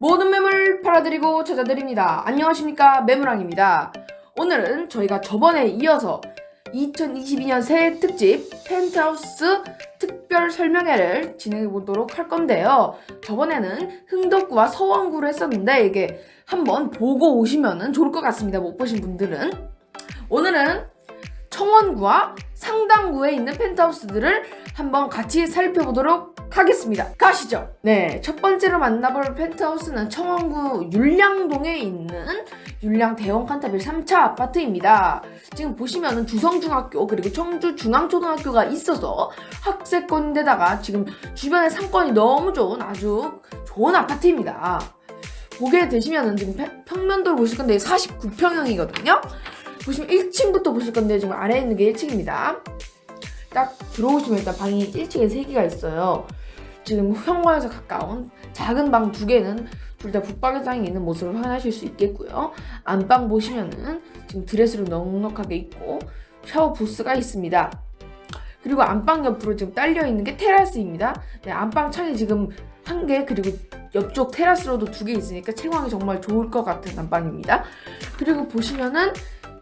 모든 매물 팔아드리고 찾아드립니다. 안녕하십니까 매물왕입니다. 오늘은 저희가 저번에 이어서 2022년 새해 특집 펜트하우스 특별 설명회를 진행해 보도록 할 건데요. 저번에는 흥덕구와 서원구를 했었는데 이게 한번 보고 오시면 좋을 것 같습니다. 못 보신 분들은 오늘은 청원구와 상당구에 있는 펜트하우스들을 한번 같이 살펴보도록 하겠습니다. 가시죠. 네, 첫 번째로 만나볼 펜트하우스는 청원구 율량동에 있는 율량 대원 칸타빌 3차 아파트입니다. 지금 보시면은 주성중학교 그리고 청주중앙초등학교가 있어서 학세권인데다가 지금 주변에 상권이 너무 좋은 아주 좋은 아파트입니다. 보게 되시면은 지금 평- 평면도를 보실 건데 49평형이거든요. 보시면 1층부터 보실 건데 지금 아래에 있는 게 1층입니다. 딱 들어오시면 일단 방이 1층에 3개가 있어요. 지금 현관에서 가까운 작은 방 두 개는 둘다 붙박이장이 있는 모습을 확인하실 수 있겠고요. 안방 보시면은 지금 드레스로 넉넉하게 있고 샤워 부스가 있습니다. 그리고 안방 옆으로 지금 딸려 있는 게 테라스입니다. 네, 안방 창이 지금 한 개 그리고 옆쪽 테라스로도 두 개 있으니까 채광이 정말 좋을 것 같은 안방입니다. 그리고 보시면은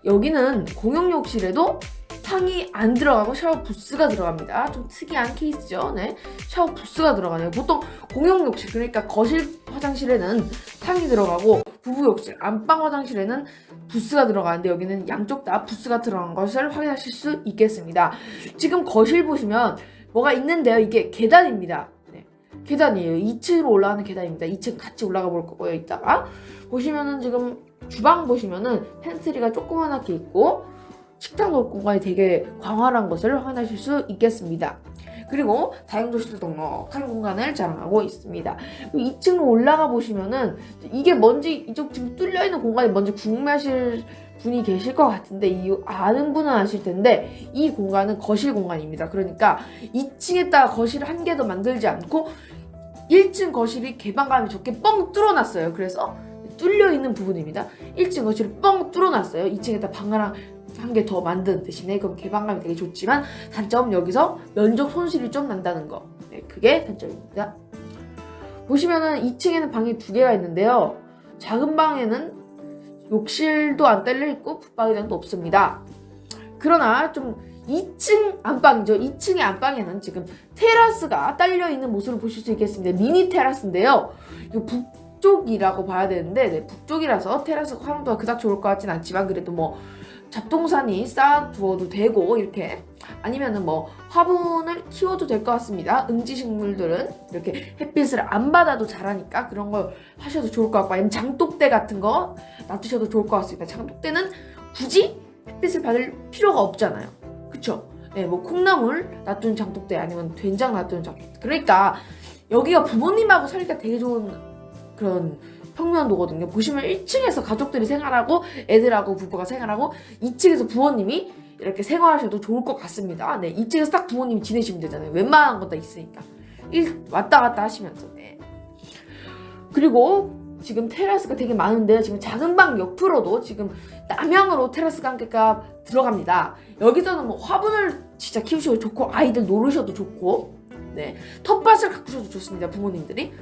여기는 공용 욕실에도 탕이 안 들어가고 샤워 부스가 들어갑니다. 좀 특이한 케이스죠. 네. 샤워 부스가 들어가네요. 보통 공용 욕실, 그러니까 거실 화장실에는 탕이 들어가고 부부 욕실, 안방 화장실에는 부스가 들어가는데 여기는 양쪽 다 부스가 들어간 것을 확인하실 수 있겠습니다. 지금 거실 보시면 뭐가 있는데요. 이게 계단입니다. 네. 계단이에요. 2층으로 올라가는 계단입니다. 2층 같이 올라가 볼 거고요. 이따가 보시면은 지금 주방 보시면은 팬트리가 조그만하게 있고 식탁 공간이 되게 광활한 것을 확인하실 수 있겠습니다. 그리고 다용도실도 넉넉한 공간을 자랑하고 있습니다. 2층으로 올라가 보시면은 이게 뭔지 이쪽 지금 뚫려 있는 공간이 뭔지 궁금해하실 분이 계실 것 같은데 이 아는 분은 아실 텐데 이 공간은 거실 공간입니다. 그러니까 2층에다가 거실을 한 개 더 만들지 않고 1층 거실이 개방감이 좋게 뻥 뚫어놨어요. 그래서 뚫려 있는 부분입니다. 1층 거실을 뻥 뚫어놨어요. 2층에다 방 하나 한 개 더 만든 대신에 그럼 개방감이 되게 좋지만 단점 여기서 면적 손실이 좀 난다는 거. 네, 그게 단점입니다. 보시면은 2층에는 방이 두 개가 있는데요. 작은 방에는 욕실도 안 딸려 있고 붙박이장도 없습니다. 그러나 좀 2층 안방이죠. 2층의 안방에는 지금 테라스가 딸려 있는 모습을 보실 수 있겠습니다. 미니 테라스인데요. 이거 북쪽이라고 봐야 되는데 네, 북쪽이라서 테라스 활용도가 그닥 좋을 것 같진 않지만 그래도 뭐 잡동사니 쌓아두어도 되고 이렇게 아니면은 뭐 화분을 키워도 될 것 같습니다. 응지 식물들은 이렇게 햇빛을 안 받아도 자라니까 그런 걸 하셔도 좋을 것 같고 아니면 장독대 같은 거 놔두셔도 좋을 것 같습니다. 장독대는 굳이 햇빛을 받을 필요가 없잖아요. 그쵸? 네, 뭐 콩나물 놔두는 장독대 아니면 된장 놔두는 장독대. 그러니까 여기가 부모님하고 살기가 되게 좋은 그런 평면도거든요. 보시면 1층에서 가족들이 생활하고 애들하고 부부가 생활하고 2층에서 부모님이 이렇게 생활하셔도 좋을 것 같습니다. 네, 2층에서 딱 부모님이 지내시면 되잖아요. 웬만한 거다 있으니까. 일 왔다 갔다 하시면서. 네. 그리고 지금 테라스가 되게 많은데요. 지금 작은 방 옆으로도 지금 남향으로 테라스가 한 개가 들어갑니다. 여기서는 뭐 화분을 진짜 키우셔도 좋고 아이들 노르셔도 좋고 네 텃밭을 가꾸셔도 좋습니다. 부모님들이.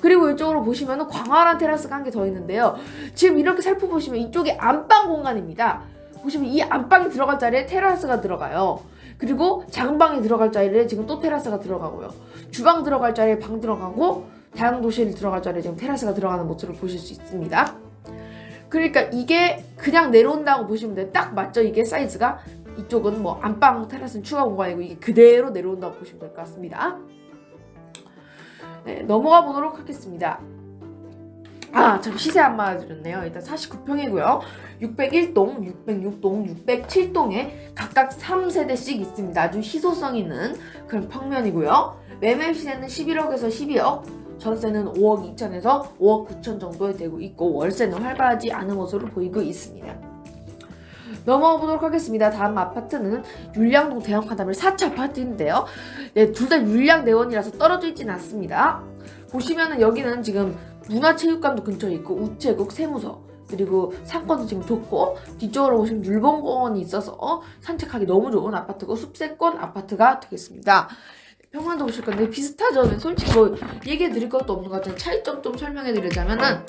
그리고 이쪽으로 보시면 광활한 테라스가 한 개 더 있는데요. 지금 이렇게 살펴보시면 이쪽이 안방 공간입니다. 보시면 이 안방이 들어갈 자리에 테라스가 들어가요. 그리고 작은 방이 들어갈 자리에 지금 또 테라스가 들어가고요. 주방 들어갈 자리에 방 들어가고 다용도실 들어갈 자리에 지금 테라스가 들어가는 모습을 보실 수 있습니다. 그러니까 이게 그냥 내려온다고 보시면 돼요. 딱 맞죠? 이게 사이즈가 이쪽은 뭐 안방 테라스는 추가 공간이고 이게 그대로 내려온다고 보시면 될 것 같습니다. 네, 넘어가 보도록 하겠습니다. 아, 참 시세 안 맞아드렸네요. 일단 49평이고요. 601동, 606동, 607동에 각각 3세대씩 있습니다. 아주 희소성 있는 그런 평면이고요. 매매 시세는 11억에서 12억, 전세는 5억 2천에서 5억 9천 정도에 되고 있고 월세는 활발하지 않은 것으로 보이고 있습니다. 넘어가 보도록 하겠습니다. 다음 아파트는 율량동 대형카다밀 4차 아파트인데요. 네, 둘 다 율량대원이라서 떨어져 있지는 않습니다. 보시면은 여기는 지금 문화체육관도 근처에 있고 우체국, 세무서 그리고 상권도 지금 좋고 뒤쪽으로 보시면 율봉공원이 있어서 산책하기 너무 좋은 아파트고 숲세권 아파트가 되겠습니다. 평면도 보실 건데 비슷하죠. 네, 솔직히 뭐 얘기해 드릴 것도 없는 것 같아요. 차이점 좀 설명해 드리자면은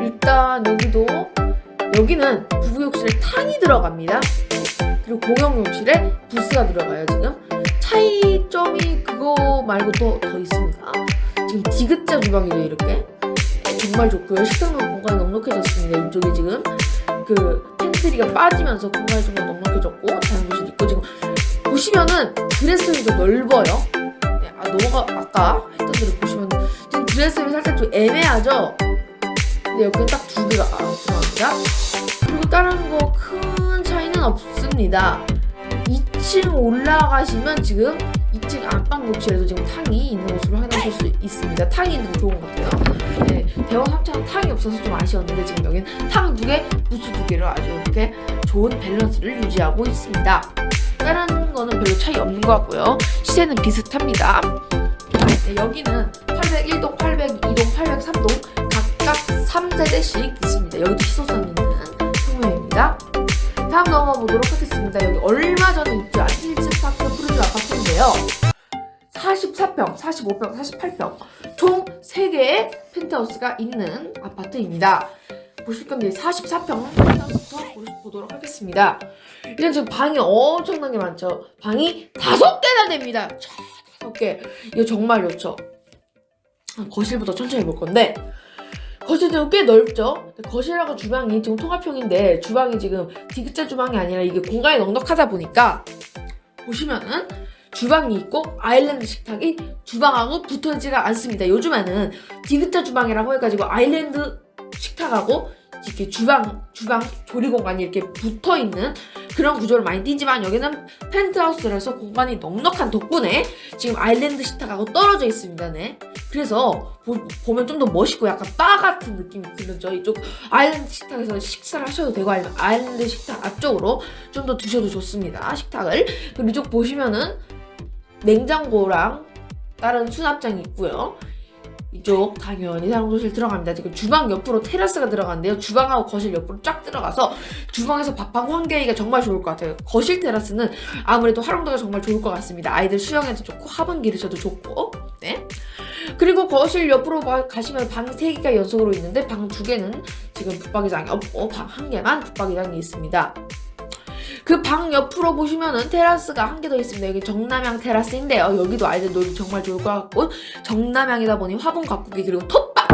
일단 여기도 여기는 부부 욕실에 탕이 들어갑니다. 그리고 공용 욕실에 부스가 들어가요 지금. 차이점이 그거 말고 또더 있습니다. 지금 디귿자 주방이죠 이렇게. 정말 좋고요. 식탁용 공간이 넉넉해졌습니다. 이쪽에 지금 그 팬트리가 빠지면서 공간이 좀더 넉넉해졌고 자연구실 있고 지금 보시면은 드레스룸이 좀 넓어요. 네, 아 넘어가 아까 했던 대로 보시면 드레스룸이 살짝 좀 애매하죠. 여기 딱 두 개가 아, 들어갑니다. 그리고 다른 거 큰 차이는 없습니다. 2층 올라가시면 지금 2층 안방 욕실에도 지금 탕이 있는 것으로 확인하실 수 있습니다. 탕이 있는 거 좋은 것 같아요. 네, 대원 3차는 탕이 없어서 좀 아쉬웠는데 지금 여기는 탕두 개, 부스 두 개로 아주 이렇게 좋은 밸런스를 유지하고 있습니다. 다른 거는 별로 차이 없는 것 같고요. 시세는 비슷합니다. 네, 여기는 801동, 802동, 803동 각각 3세대씩 있습니다. 여기도 희소성 있는 평면입니다. 다음 넘어가 보도록 하겠습니다. 여기 얼마 전에 입주한 힐스파크 프루즈 아파트인데요. 44평, 45평, 48평 총 3개의 펜트하우스가 있는 아파트입니다. 보실 건데 44평 펜트하우스부터 보- 보도록 하겠습니다. 일단 지금 방이 엄청나게 많죠. 방이 다섯 개나 됩니다. 자, 다섯 개. 이거 정말 좋죠. 아, 거실부터 천천히 볼 건데 거실도 꽤 넓죠. 거실하고 주방이 지금 통합형인데 주방이 지금 디귿자 주방이 아니라 이게 공간이 넉넉하다 보니까 보시면은 주방이 있고 아일랜드 식탁이 주방하고 붙어있지가 않습니다. 요즘에는 디귿자 주방이라고 해가지고 아일랜드 식탁하고 이렇게 주방 주방 조리 공간이 이렇게 붙어 있는 그런 구조를 많이 띄지만 여기는 펜트하우스라서 공간이 넉넉한 덕분에 지금 아일랜드 식탁하고 떨어져 있습니다. 네. 그래서 보, 면 좀 더 멋있고 약간 바 같은 느낌이 들죠. 이쪽 아일랜드 식탁에서 식사를 하셔도 되고 아니면 아일랜드 식탁 앞쪽으로 좀 더 두셔도 좋습니다. 식탁을. 그리고 이쪽 보시면은 냉장고랑 다른 수납장이 있고요. 이쪽 당연히 사용도실 들어갑니다. 지금 주방 옆으로 테라스가 들어가는데요. 주방하고 거실 옆으로 쫙 들어가서 주방에서 밥하고 환기하기가 정말 좋을 것 같아요. 거실 테라스는 아무래도 활용도가 정말 좋을 것 같습니다. 아이들 수영해도 좋고 화분 기르셔도 좋고 네. 그리고 거실 옆으로 가- 가시면 방 3개가 연속으로 있는데 방 2개는 지금 붙박이장이 없고 방 1개만 붙박이장이 있습니다. 그 방 옆으로 보시면은 테라스가 한 개 더 있습니다. 여기 정남향 테라스인데요. 여기도 아이들 놀기 정말 좋을 것 같고 정남향이다 보니 화분 가꾸기 그리고 텃밭.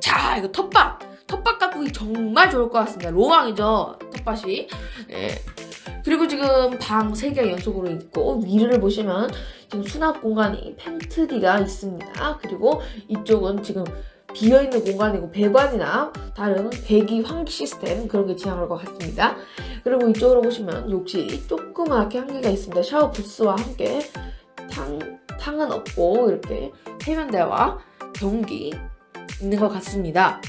자 이거 텃밭. 텃밭 가꾸기 정말 좋을 것 같습니다. 로망이죠 텃밭이. 예. 그리고 지금 방 3개가 연속으로 있고 위를 보시면 지금 수납 공간이 팬트리가 있습니다. 그리고 이쪽은 지금 비어있는 공간이고 배관이나 다른 배기 환기 시스템 그런 게 지향할 것 같습니다. 그리고 이쪽으로 보시면 욕실이 조그맣게 한 개가 있습니다. 샤워 부스와 함께 탕, 탕은 없고 이렇게 세면대와 변기 있는 것 같습니다.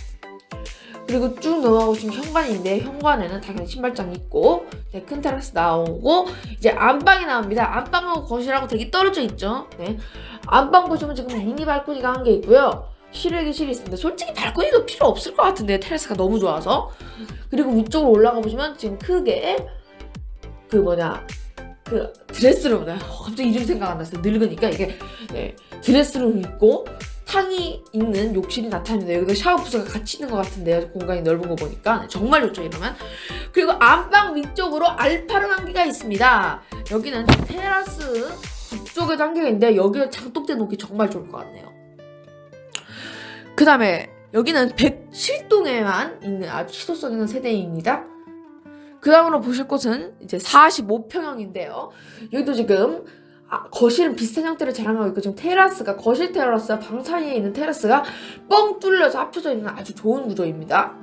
그리고 쭉 넘어가 보시면 현관인데 현관에는 당연히 신발장이 있고 네, 큰 테라스 나오고 이제 안방이 나옵니다. 안방하고 거실하고 되게 떨어져 있죠. 네. 안방 보시면 지금 미니 발코니가 한 개 있고요. 실외기 실이 있습니다. 솔직히 발코니도 필요 없을 것 같은데 테라스가 너무 좋아서. 그리고 위쪽으로 올라가 보시면 지금 크게 그 뭐냐 그 드레스룸 네. 어, 갑자기 이름 생각 안 났어요. 늙으니까 이게 네, 드레스룸 있고 탕이 있는 욕실이 나타납니다. 여기가 샤워 부스가 같이 있는 것 같은데요. 공간이 넓은 거 보니까 네, 정말 좋죠 이러면. 그리고 안방 위쪽으로 알파룸 한 개가 있습니다. 여기는 테라스 북쪽에도 한 개가 있는데 여기에 장독대 놓기 정말 좋을 것 같네요. 그 다음에 여기는 107동에만 있는 아주 희소성 있는 세대입니다. 그 다음으로 보실 곳은 이제 45평형인데요. 여기도 지금 아, 거실은 비슷한 형태를 자랑하고 있고 지금 테라스가 거실 테라스와 방 사이에 있는 테라스가 뻥 뚫려서 합쳐져 있는 아주 좋은 구조입니다.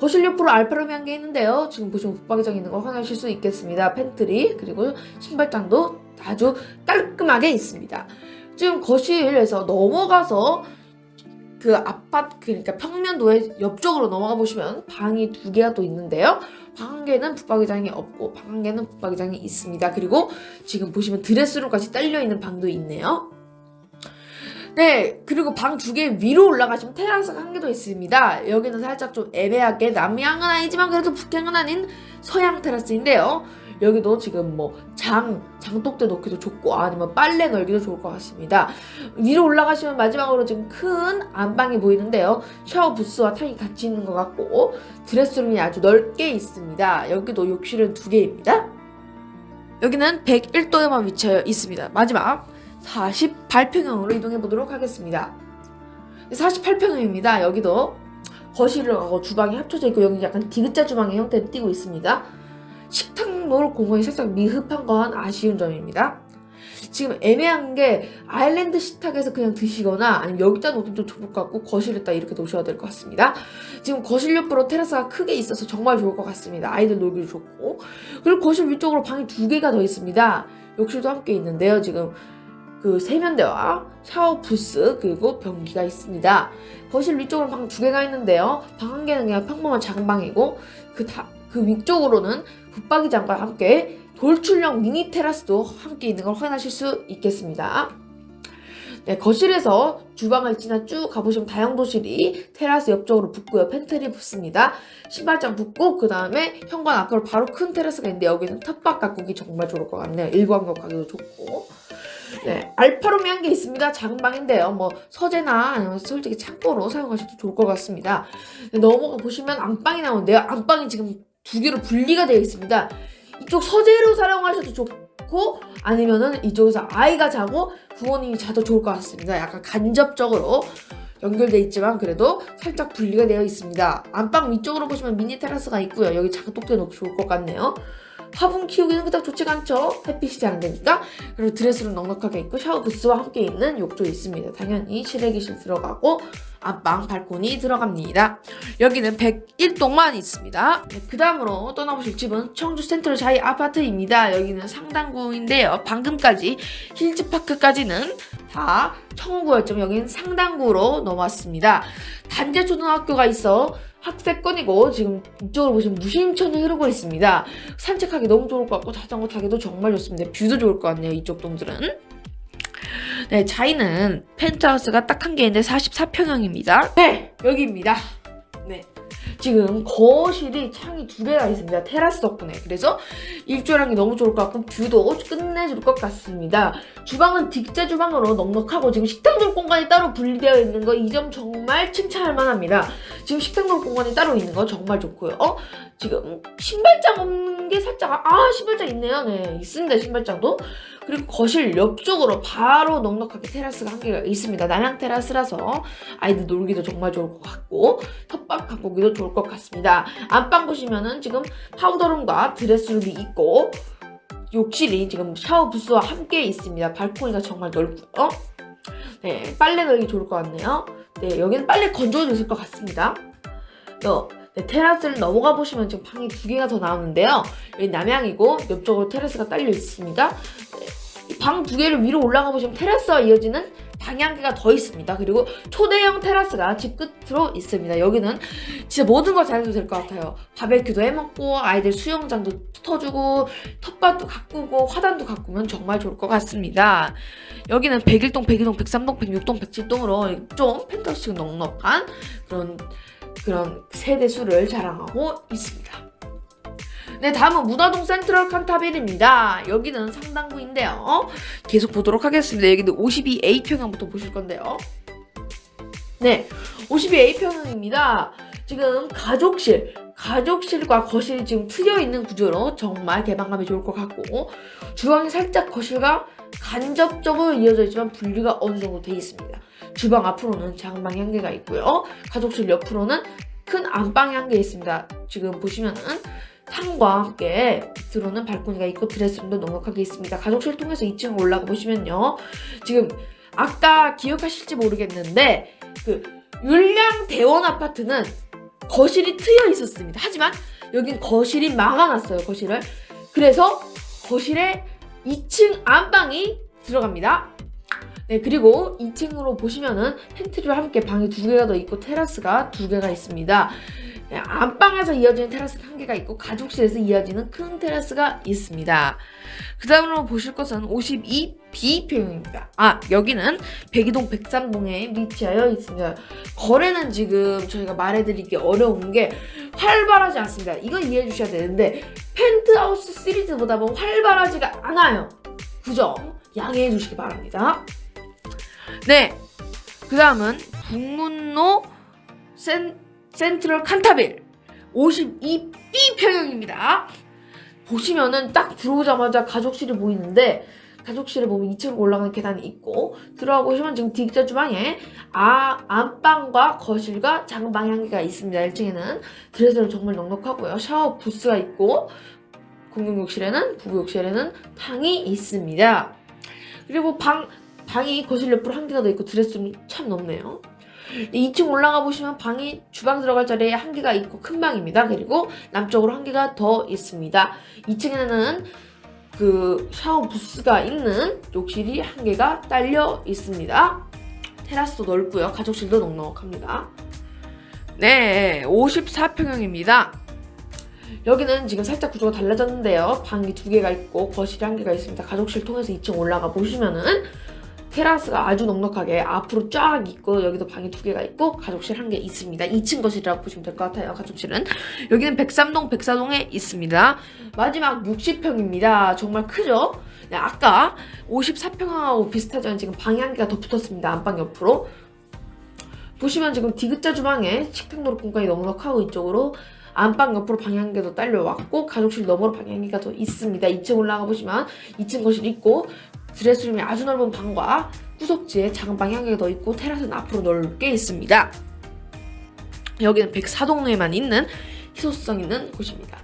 거실 옆으로 알파룸이 한 개 있는데요. 지금 보시면 붙박이장 있는 거 확인하실 수 있겠습니다. 팬트리 그리고 신발장도 아주 깔끔하게 있습니다. 지금 거실에서 넘어가서 그 아파트 그러니까 평면도의 옆쪽으로 넘어가 보시면 방이 두 개가 또 있는데요. 방 한 개는 붙박이장이 없고 방 한 개는 붙박이장이 있습니다. 그리고 지금 보시면 드레스룸까지 딸려 있는 방도 있네요. 네, 그리고 방 두 개 위로 올라가시면 테라스가 한개더 있습니다. 여기는 살짝 좀 애매하게 남향은 아니지만 그래도 북향은 아닌 서양 테라스인데요. 여기도 지금 뭐 장, 장독대 넣기도 좋고 아니면 빨래 널기도 좋을 것 같습니다. 위로 올라가시면 마지막으로 지금 큰 안방이 보이는데요. 샤워 부스와 탕이 같이 있는 것 같고 드레스룸이 아주 넓게 있습니다. 여기도 욕실은 두 개입니다. 여기는 101도에만 위치해 있습니다. 마지막 48평형으로 이동해 보도록 하겠습니다. 48평형입니다. 여기도 거실하고 주방이 합쳐져 있고 여기 약간 디귿자 주방의 형태를 띠고 있습니다. 식탁 놓을 공간이 살짝 미흡한 건 아쉬운 점입니다. 지금 애매한 게 아일랜드 식탁에서 그냥 드시거나 아니면 여기다 놓으면 좀 좋을 것 같고 거실에다 이렇게 놓으셔야 될 것 같습니다. 지금 거실 옆으로 테라스가 크게 있어서 정말 좋을 것 같습니다. 아이들 놀기도 좋고 그리고 거실 위쪽으로 방이 두 개가 더 있습니다. 욕실도 함께 있는데요. 지금 그 세면대와 샤워 부스 그리고 변기가 있습니다. 거실 위쪽으로 방 두 개가 있는데요. 방 한 개는 그냥 평범한 작은 방이고 그, 다, 그 위쪽으로는 붙박이장과 함께 돌출형 미니 테라스도 함께 있는 걸 확인하실 수 있겠습니다. 네, 거실에서 주방을 지나 쭉 가보시면 다용도실이 테라스 옆쪽으로 붙고요. 팬트리 붙습니다. 신발장 붙고 그 다음에 현관 앞으로 바로 큰 테라스가 있는데 여기는 텃밭 가꾸기 정말 좋을 것 같네요. 일광욕 가기도 좋고. 네, 알파룸이 한 개 있습니다. 작은 방인데요. 뭐 서재나 아니면 솔직히 창고로 사용하셔도 좋을 것 같습니다. 네, 넘어가 보시면 안방이 나오는데요. 안방이 지금 두 개로 분리가 되어 있습니다. 이쪽 서재로 사용하셔도 좋고 아니면은 이쪽에서 아이가 자고 부모님이 자도 좋을 것 같습니다. 약간 간접적으로 연결돼 있지만 그래도 살짝 분리가 되어 있습니다. 안방 위쪽으로 보시면 미니 테라스가 있고요. 여기 작업독대 놓기 좋을 것 같네요. 화분 키우기는 그닥 좋지가 않죠. 햇빛이 잘 안 되니까. 그리고 드레스룸 넉넉하게 있고 샤워 부스와 함께 있는 욕조 있습니다. 당연히 실외기실 들어가고 안방 발코니 들어갑니다. 여기는 101동만 있습니다. 네, 그 다음으로 떠나보실 집은 청주 센트럴 자이 아파트입니다. 여기는 상당구인데요. 방금까지 힐즈파크까지는 다 청구였지만 여기는 상당구로 넘어왔습니다. 단재 초등학교가 있어 학세권이고 지금 이쪽으로 보시면 무심천이 흐르고 있습니다. 산책하기 너무 좋을 것 같고 자전거 타기도 정말 좋습니다. 뷰도 좋을 것 같네요. 이쪽 동들은. 네, 차이는 펜트하우스가 딱 한 개인데 44평형입니다. 네, 여기입니다. 네. 지금 거실이 창이 두 개가 있습니다. 테라스 덕분에. 그래서 일조량이 너무 좋을 것 같고 뷰도 끝내줄 것 같습니다. 주방은 딕자 주방으로 넉넉하고 지금 식당 돌 공간이 따로 분리되어 있는 거 이 점 정말 칭찬할 만합니다. 지금 식당 돌 공간이 따로 있는 거 정말 좋고요. 어? 지금 신발장 없는 게 살짝 아 신발장 있네요. 네 있습니다 신발장도. 그리고 거실 옆쪽으로 바로 넉넉하게 테라스가 한 개가 있습니다. 남양 테라스라서 아이들 놀기도 정말 좋을 것 같고 텃밭 가꾸기도 좋을 것 같습니다. 안방 보시면은 지금 파우더룸과 드레스룸이 있고 욕실이 지금 샤워 부스와 함께 있습니다. 발코니가 정말 넓고요. 네, 빨래 널기 좋을 것 같네요. 네, 여기는 빨래 건조도 있을 것 같습니다. 또 네, 테라스를 넘어가 보시면 지금 방이 두 개가 더 나오는데요. 여기 남향이고 옆쪽으로 테라스가 딸려 있습니다. 네, 방두 개를 위로 올라가 보시면 테라스와 이어지는 개가 더 있습니다. 그리고 초대형 테라스가 집 끝으로 있습니다. 여기는 진짜 모든 걸 잘해도 될 것 같아요. 바베큐도 해먹고 아이들 수영장도 터주고 텃밭도 가꾸고 화단도 가꾸면 정말 좋을 것 같습니다. 여기는 101동, 102동, 103동, 106동, 107동으로 좀 펜트하우스 넉넉한 그런 그런 세대 수를 자랑하고 있습니다. 네, 다음은 무다동 센트럴 칸타빌입니다. 여기는 상당구인데요. 계속 보도록 하겠습니다. 여기는 52A평형부터 보실 건데요. 네, 52A평형입니다. 지금 가족실, 가족실과 거실이 지금 트여 있는 구조로 정말 개방감이 좋을 것 같고 주방이 살짝 거실과 간접적으로 이어져 있지만 분리가 어느 정도 돼 있습니다. 주방 앞으로는 작은 한 개가 있고요. 가족실 옆으로는 큰 안방이 한 개 있습니다. 지금 보시면은 상과 함께 밑으로는 발코니가 있고 드레스룸도 넉넉하게 있습니다. 가족실 통해서 2층 올라가 보시면요. 지금 아까 기억하실지 모르겠는데 그 율량 대원 아파트는 거실이 트여 있었습니다. 하지만 여긴 거실이 막아놨어요. 거실을. 그래서 거실에 2층 안방이 들어갑니다. 네, 그리고 2층으로 보시면은 팬트리와 함께 방이 두 개가 더 있고 테라스가 두 개가 있습니다. 네, 안방에서 이어지는 테라스가 한 개가 있고 가족실에서 이어지는 큰 테라스가 있습니다. 그 다음으로 보실 것은 52B평입니다. 아, 여기는 102동 103동에 위치하여 있습니다. 거래는 지금 저희가 말해드리기 어려운 게 활발하지 않습니다. 이건 이해해 주셔야 되는데 펜트하우스 시리즈보다 뭐 활발하지가 않아요. 그죠? 양해해 주시기 바랍니다. 네. 그 다음은 북문로 센, 센트럴 칸타빌 52B 평형입니다. 보시면은 딱 들어오자마자 가족실이 보이는데 가족실에 보면 2층 올라가는 계단이 있고 들어가 보시면 지금 D자 주방에 아, 안방과 거실과 작은 방향기가 있습니다. 1층에는 드레스를 정말 넉넉하고요. 샤워 부스가 있고 공용욕실에는 부부욕실에는 탕이 있습니다. 그리고 방 방이 거실 옆으로 한 개가 더 있고 드레스룸이 참 넓네요. 2층 올라가 보시면 방이 주방 들어갈 자리에 한 개가 있고 큰 방입니다. 그리고 남쪽으로 한 개가 더 있습니다. 2층에는 그 샤워 부스가 있는 욕실이 한 개가 딸려 있습니다. 테라스도 넓고요. 가족실도 넉넉합니다. 네, 54평형입니다. 여기는 지금 살짝 구조가 달라졌는데요. 방이 두 개가 있고 거실이 한 개가 있습니다. 가족실 통해서 2층 올라가 보시면은 테라스가 아주 넉넉하게 앞으로 쫙 있고 여기도 방이 두 개가 있고 가족실 한 개 있습니다. 2층 거실이라고 보시면 될 것 같아요. 가족실은 여기는 103동 백사동에 있습니다. 마지막 60평입니다. 정말 크죠? 네, 아까 54평하고 비슷하죠? 지금 방이 한 개가 더 붙었습니다. 안방 옆으로 보시면 지금 디귿자 주방에 식탁 노릇 공간이 넉넉하고 이쪽으로 안방 옆으로 더 딸려왔고 가족실 너머로 개가 더 있습니다. 2층 올라가 보시면 2층 거실 있고 드레스룸이 아주 넓은 방과 구석지에 작은 개가 더 있고 테라스는 앞으로 넓게 있습니다. 여기는 104동에만 있는 희소성 있는 곳입니다.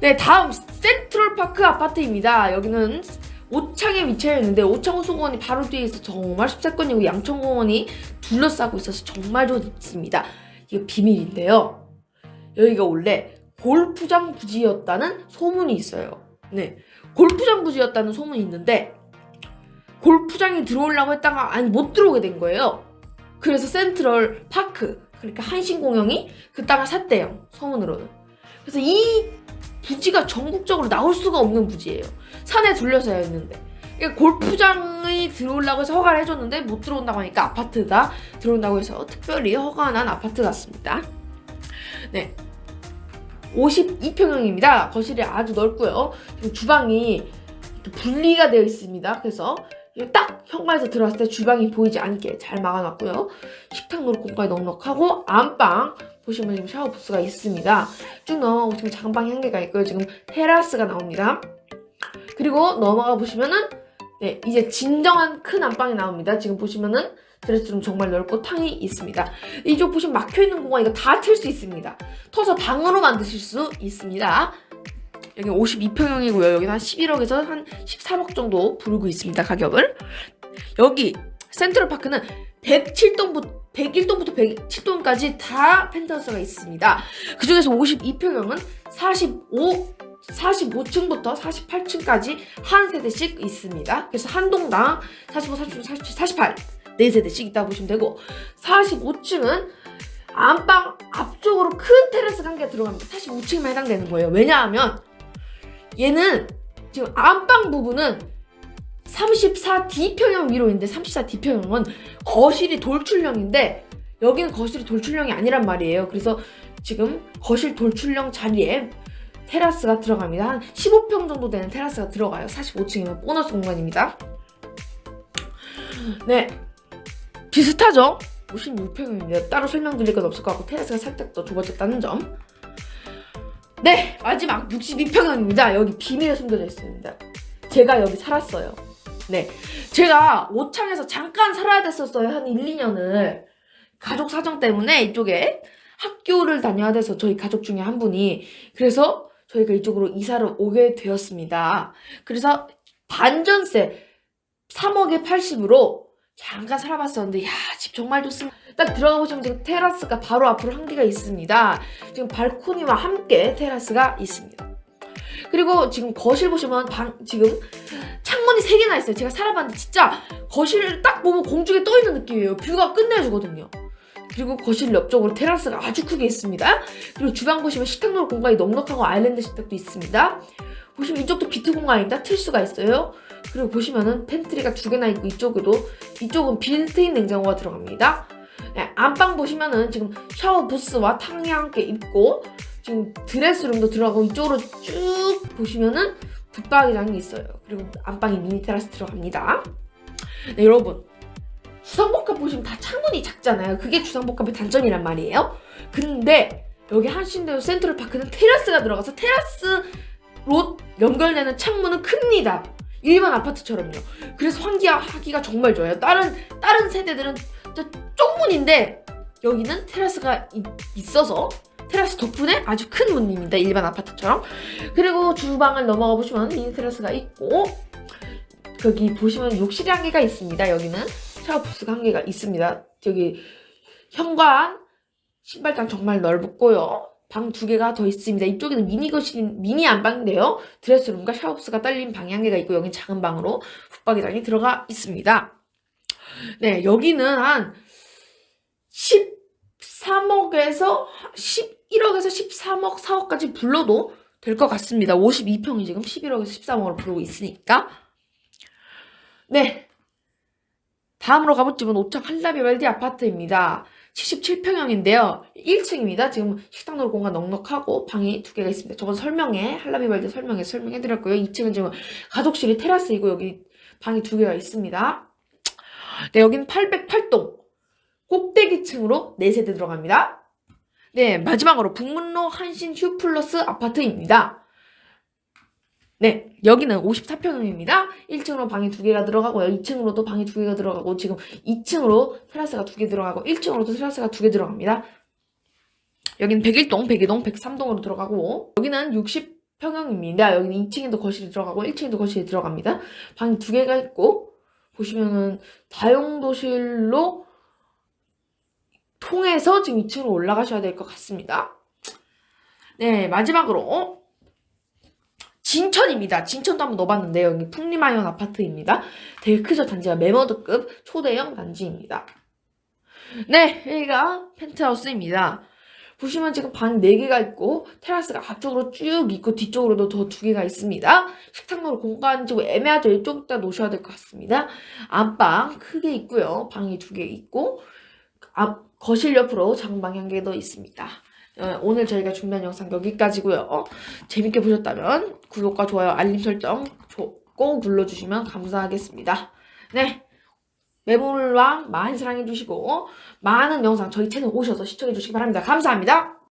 네, 다음 센트럴파크 아파트입니다. 여기는 오창에 위치해 있는데 오창 호수공원이 바로 뒤에 있어 정말 숲세권이고 양천공원이 둘러싸고 있어서 정말 좋습니다. 이거 비밀인데요. 여기가 원래 골프장 부지였다는 소문이 있어요. 네, 골프장 부지였다는 소문이 있는데 골프장에 들어오려고 했다가 아니 못 들어오게 된 거예요. 그래서 센트럴 파크 그러니까 한신공영이 그 땅을 샀대요. 소문으로는. 그래서 이 부지가 전국적으로 나올 수가 없는 부지예요. 산에 둘러싸여 있는데. 골프장이 들어오려고 해서 허가를 해줬는데 못 들어온다고 하니까 아파트가 들어온다고 해서 특별히 허가가 난 아파트 같습니다. 네. 52평형입니다. 거실이 아주 넓고요. 주방이 분리가 되어 있습니다. 그래서 딱 현관에서 들어왔을 때 주방이 보이지 않게 잘 막아놨고요. 식탁 노릇 공간이 넉넉하고 안방 보시면 지금 샤워 부스가 있습니다. 쭉 넘어가보시면 장방이 한 개가 있고요. 지금 테라스가 나옵니다. 그리고 넘어가 보시면은 네 이제 진정한 큰 안방이 나옵니다. 지금 보시면은 드레스룸 정말 넓고 탕이 있습니다. 이쪽 보시면 막혀있는 공간 이거 다 틀 수 있습니다. 터서 방으로 만드실 수 있습니다. 여기 52평형이고요. 여기는 한 11억에서 한 13억 정도 부르고 있습니다. 가격을. 여기 센트럴파크는 107동부터 101동부터 107동까지 다 펜트하우스가 있습니다. 그 중에서 52평형은 45 45층부터 48층까지 한 세대씩 있습니다. 그래서 한 동당 45, 46, 47, 48네 세대씩 있다고 보시면 되고 45층은 안방 앞쪽으로 큰 테라스가 한 개 들어갑니다. 45층에만 해당되는 거예요. 왜냐하면 얘는 지금 안방 부분은 34D 평형 위로 있는데 34D 평형은 거실이 돌출형인데 여기는 거실이 돌출형이 아니란 말이에요. 그래서 지금 거실 돌출형 자리에 테라스가 들어갑니다. 한 15평 정도 되는 테라스가 들어가요. 45층이면 보너스 공간입니다. 네. 비슷하죠? 56평입니다. 따로 설명드릴 건 없을 것 같고 테라스가 살짝 더 좁아졌다는 점. 네, 마지막 62평형입니다. 여기 비밀이 숨겨져 있습니다. 제가 여기 살았어요. 네. 제가 오창에서 잠깐 살아야 됐었어요. 한 1, 2년을. 가족 사정 때문에 이쪽에 학교를 다녀야 돼서 저희 가족 중에 한 분이. 그래서 저희가 이쪽으로 이사를 오게 되었습니다. 그래서 반전세 3억에 80으로 잠깐 살아봤었는데, 야, 집 정말 좋습니다. 딱 들어가 보시면 지금 테라스가 바로 앞으로 한 개가 있습니다. 지금 발코니와 함께 테라스가 있습니다. 그리고 지금 거실 보시면 방 지금 창문이 세 개나 있어요. 제가 살아봤는데 진짜 거실을 딱 보면 공중에 떠 있는 느낌이에요. 뷰가 끝내주거든요. 그리고 거실 옆쪽으로 테라스가 아주 크게 있습니다. 그리고 주방 보시면 식탁 놓을 공간이 넉넉하고 아일랜드 식탁도 있습니다. 보시면 이쪽도 비트 공간입니다. 틀 수가 있어요. 그리고 보시면은 팬트리가 두 개나 있고 이쪽에도 이쪽은 빌트인 냉장고가 들어갑니다. 네, 안방 보시면은 지금 샤워 부스와 탕이 함께 있고 지금 드레스룸도 들어가고 이쪽으로 쭉 보시면은 붙박이장이 있어요. 그리고 안방에 미니 테라스 들어갑니다. 네, 여러분. 주상복합 보시면 다 창문이 작잖아요. 그게 주상복합의 단점이란 말이에요. 근데 여기 한신대유 센트럴 파크는 테라스가 들어가서 테라스로 연결되는 창문은 큽니다. 일반 아파트처럼요. 그래서 환기하기가 정말 좋아요. 다른 다른 세대들은 쪽문인데 여기는 테라스가 이- 있어서 테라스 덕분에 아주 큰 문입니다. 일반 아파트처럼. 그리고 주방을 넘어가 보시면 미니 테라스가 있고 여기 보시면 욕실이 한 개가 있습니다. 여기는 샤워 부스가 한 개가 있습니다. 저기 현관 신발장 정말 넓고요. 방 두 개가 더 있습니다. 이쪽에는 미니 거실, 미니 안방인데요. 드레스룸과 샤워부스가 딸린 개가 있고 여긴 작은 방으로 붙박이장이 들어가 있습니다. 네, 여기는 한 13억에서 11억에서 13억, 4억까지 불러도 될 것 같습니다. 52평이 지금 11억에서 13억을 부르고 있으니까. 네. 다음으로 가볼 집은 오창 한라비발디 아파트입니다. 77평형인데요. 1층입니다. 지금 식당으로 공간 넉넉하고 방이 두 개가 있습니다. 저건 설명에 한라비발디 설명에 설명해드렸고요. 2층은 지금 가족실이 테라스이고 여기 방이 두 개가 있습니다. 네, 여기는 808동 꼭대기층으로 4세대 들어갑니다. 네, 마지막으로 북문로 한신 휴플러스 아파트입니다. 네, 여기는 54평형입니다. 1층으로 방이 두 개가 들어가고요. 2층으로도 방이 두 개가 들어가고 지금 2층으로 테라스가 두 개 들어가고 1층으로도 테라스가 두 개 들어갑니다. 여기는 101동, 102동, 103동으로 들어가고 여기는 60평형입니다. 여기는 2층에도 거실이 들어가고 1층에도 거실이 들어갑니다. 방이 두 개가 있고 보시면은 다용도실로 통해서 지금 2층으로 올라가셔야 될 것 같습니다. 네, 마지막으로 진천입니다. 진천도 한번 넣어봤는데요. 여기 풍림아이언 아파트입니다. 되게 크죠, 단지가 메머드급 초대형 단지입니다. 네, 여기가 펜트하우스입니다. 보시면 지금 방 4개가 있고 테라스가 앞쪽으로 쭉 있고 뒤쪽으로도 더 2개가 있습니다. 식탁으로 공간 지금 애매하죠. 이쪽에다 놓으셔야 될 것 같습니다. 안방 크게 있고요. 방이 2개 있고 앞 거실 옆으로 더 있습니다. 어, 오늘 저희가 준비한 영상 여기까지고요. 재밌게 보셨다면 구독과 좋아요, 알림 설정 조- 꼭 눌러주시면 감사하겠습니다. 네. 매물왕 많이 사랑해주시고 많은 영상 저희 채널 오셔서 시청해주시기 바랍니다. 감사합니다.